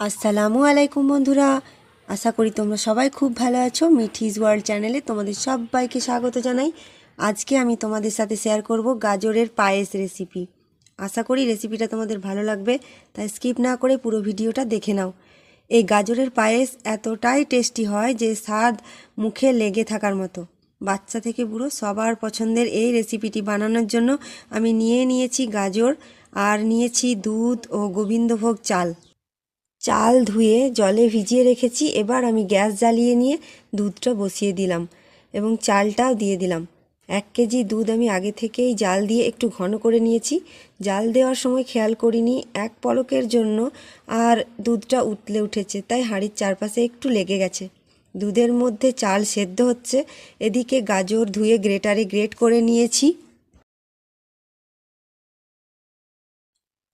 আসসালামু আলাইকুম বন্ধুরা। আশা করি তোমরা সবাই খুব ভালো আছো। মিঠিজ ওয়ার্ল্ড চ্যানেলে তোমাদের সবাইকে স্বাগত জানাই। আজকে আমি তোমাদের সাথে শেয়ার করব গাজরের পায়েস রেসিপি। আশা করি রেসিপিটা তোমাদের ভালো লাগবে, তাই স্কিপ না করে পুরো ভিডিওটা দেখে নাও। এই গাজরের পায়েস এতটাই টেস্টি হয় যে স্বাদ মুখে লেগে থাকার মতো। বাচ্চা থেকে বুড়ো সবার পছন্দের এই রেসিপিটি বানানোর জন্য আমি নিয়ে নিয়েছি গাজর আর নিয়েছি দুধ ও গোবিন্দভোগ চাল। চাল ধুয়ে জলে ভিজিয়ে রেখেছি। এবার আমি গ্যাস জ্বালিয়ে নিয়ে দুধটা বসিয়ে দিলাম এবং চালটাও দিয়ে দিলাম। এক কেজি দুধ আমি আগে থেকেই জাল দিয়ে একটু ঘন করে নিয়েছি। জাল দেওয়ার সময় খেয়াল করিনি, এক পলকের জন্য আর দুধটা উতলে উঠেছে, তাই হাঁড়ির চারপাশে একটু লেগে গেছে। দুধের মধ্যে চাল সেদ্ধ হচ্ছে, এদিকে গাজর ধুয়ে গ্রেটারে গ্রেট করে নিয়েছি।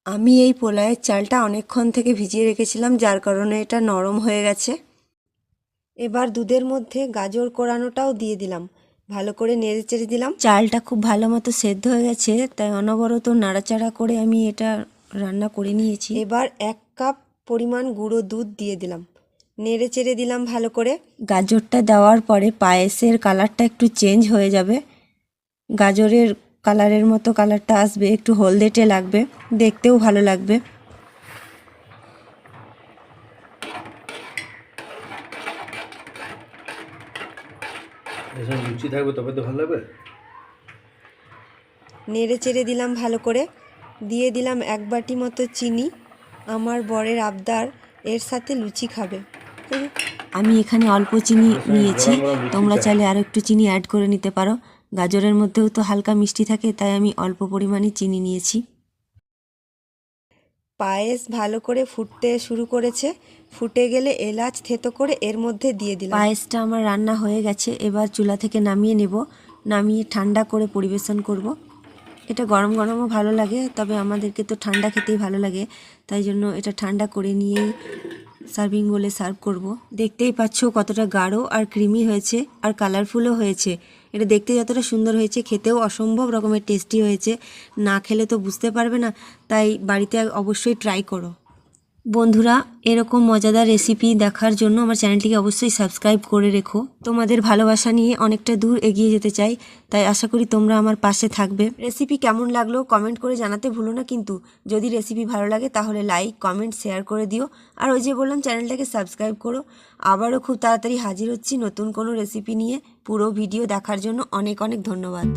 আমি এই পোলায়ের চালটা অনেকক্ষণ থেকে ভিজিয়ে রেখেছিলাম যার কারণে এটা নরম হয়ে গেছে। এবার দুধের মধ্যে গাজর কোরানোটাও দিয়ে দিলাম। ভালো করে নেড়ে চেড়ে দিলাম। চালটা খুব ভালো মতো সেদ্ধ হয়ে গেছে তাই অনবরত নাড়াচাড়া করে আমি এটা রান্না করে নিয়েছি। এবার এক কাপ পরিমাণ গুঁড়ো দুধ দিয়ে দিলাম। নেড়ে চেড়ে দিলাম ভালো করে। গাজরটা দেওয়ার পরে পায়েসের কালারটা একটু চেঞ্জ হয়ে যাবে। গাজরের কালারের মতো কালারটা আসবে একটু হলদেটে লাগবে দেখতেও ভালো লাগবে। এসব লুচি থাকবে তবে তো ভালো লাগবে? নেড়ে চেড়ে দিলাম ভালো করে। দিয়ে দিলাম এক বাটি মতো চিনি। আমার বরের আবদার এর সাথে লুচি খাবে। আমি এখানে অল্প চিনি নিয়েছি। তোমরা চাইলে আরও একটু চিনি অ্যাড করে নিতে পারো। গাজরের মধ্যেও তো হালকা মিষ্টি থাকে তাই আমি অল্প পরিমাণে চিনি নিয়েছি। পায়েস ভালো করে ফুটতে শুরু করেছে ফুটে গেলে এলাচ থেতো করে এর মধ্যে দিয়ে দিলাম। পায়েসটা আমার রান্না হয়ে গেছে এবার চুলা থেকে নামিয়ে নেব নামিয়ে ঠান্ডা করে পরিবেশন করব। এটা গরম গরমও ভালো লাগে তবে আমাদেরকে তো ঠান্ডা খেতেই ভালো লাগে তাই জন্য এটা ঠান্ডা করে নিয়েই সার্ভিং বলে সার্ভ করব। দেখতেই পাচ্ছ কতটা গাঢ় আর ক্রিমি হয়েছে আর কালারফুলও হয়েছে। এটা দেখতে যতটা সুন্দর হয়েছে, খেতেও অসম্ভব রকমের টেস্টি হয়েছে। না খেলে তো বুঝতে পারবে না, তাই বাড়িতে অবশ্যই ট্রাই করো। বন্ধুরা, এরকম মজাদার রেসিপি দেখার জন্য আমার চ্যানেলটিকে অবশ্যই সাবস্ক্রাইব করে রেখো। তোমাদের ভালোবাসা নিয়ে অনেকটা দূর এগিয়ে যেতে চাই, তাই আশা করি তোমরা আমার পাশে থাকবে। রেসিপি কেমন লাগল কমেন্ট করে জানাতে ভুলো না কিন্তু, যদি রেসিপি ভালো লাগে তাহলে লাইক কমেন্ট শেয়ার করে দিও। আর ওই যে বললাম, চ্যানেলটাকে সাবস্ক্রাইব করো। আবারও খুব তাড়াতাড়ি হাজির হচ্ছি নতুন কোনো রেসিপি নিয়ে। পুরো ভিডিও দেখার জন্য অনেক অনেক ধন্যবাদ।